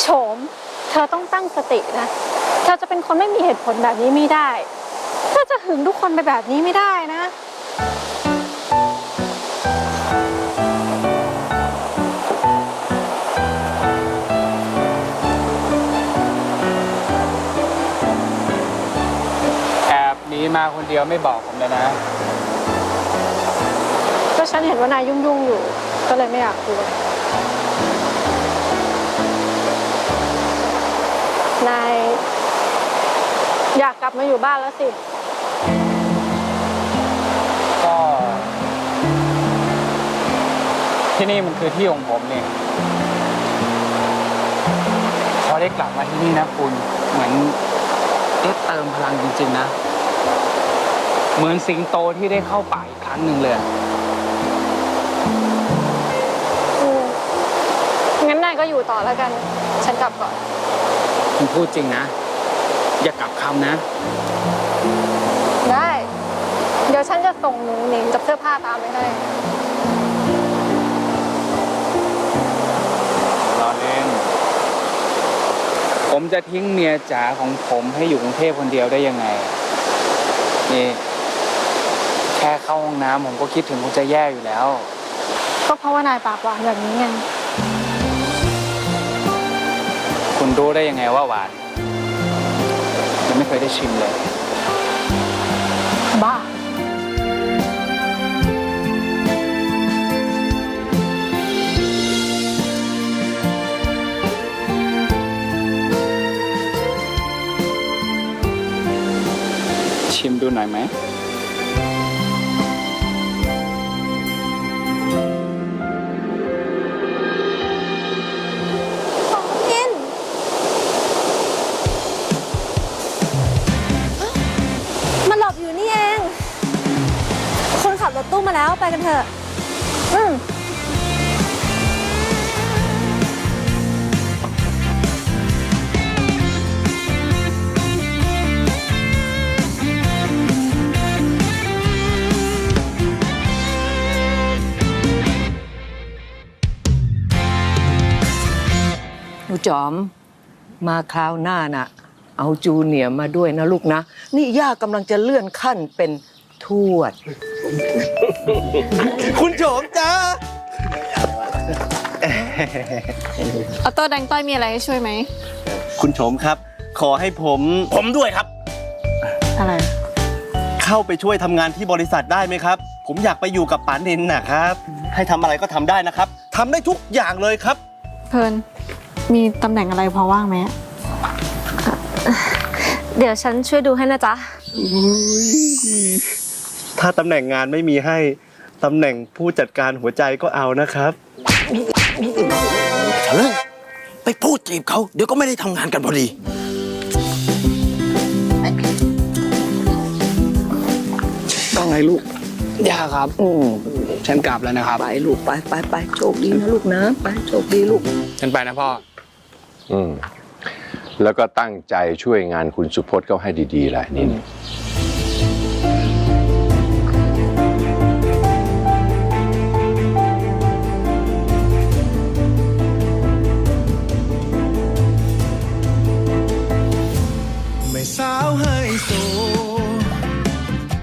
โฉม เธอต้องตั้งสตินะ เธอจะเป็นคนไม่มีเหตุผลแบบนี้ไม่ได้ เธอจะหึงทุกคนไปแบบนี้ไม่ได้นะ แอบหนีมาคนเดียวไม่บอกผมเลยนะ ก็ฉันเห็นว่านายยุ่งๆอยู่ ก็เลยไม่อยากคุย นาย อยากกลับมาอยู่บ้านแล้วสิ ก็ ที่นี่มันคือที่ของผมนี่พอได้กลับมาที่นี่นะคุณเหมือนได้เติมพลังจริง ๆ นะ เหมือนสิงโตที่ได้เข้าป่าอีกครั้งหนึ่งเลยอืมงั้นนายก็อยู่ต่อแล้วกัน ฉันกลับก่อน คุณพูดจริงนะ อย่ากลับคำนะ ได้ เดี๋ยวฉันจะส่งหนูหนิงกับเสื้อผ้าตามไปให้ รอเล่น ผมจะทิ้งเมียจ๋าของผมให้อยู่กรุงเทพคนเดียวได้ยังไง นี่ แค่เข้าห้องน้ำผมก็คิดถึงคุณจะแย่อยู่แล้ว ก็เพราะว่านายปากหวานแบบนี้ไง คุณรู้ได้ยังไงว่าหวานยังไม่เคยได้ชิมเลย บ้า ชิมดูหน่อยไหม คนขับรถตู้มาแล้วไปกันเถอะอืมหนูจอม มาคราวหน้าน่ะ เอาจูเนียร์มาด้วยนะลูกนะ นี่ย่ากำลังจะเลื่อนขั้นเป็นทวด คุณโฉมจ้าออโต้แดงต้อยมีอะไรให้ช่วยไหม คุณโฉมครับ ขอให้ผมผมด้วยครับ อะไร เข้าไปช่วยทำงานที่บริษัทได้ไหมครับ ผมอยากไปอยู่กับป๋านินนะครับ ให้ทำอะไรก็ทำได้นะครับทำได้ทุกอย่างเลยครับ เพลินมีตำแหน่งอะไรพอว่างไหมเดี๋ยวฉันช่วยดูให้นะจ๊ะ ถ้าตำแหน่งงานไม่มีให้ตำแหน่งผู้จัดการหัวใจก็เอานะครับทะลึ่งไปพูดจีบเขา เดี๋ยวก็ไม่ได้ทำงานกันพอดี ต้องไงลูก ย่าครับ อืมฉันกลับแล้วนะครับ ไปลูกไปไปไปโชคดีนะลูกนะไปโชคดีลูก ฉันไปนะพ่อ อืม แล้วก็ตั้งใจช่วยงานคุณสุพจน์เขาให้ดีๆแหละนี่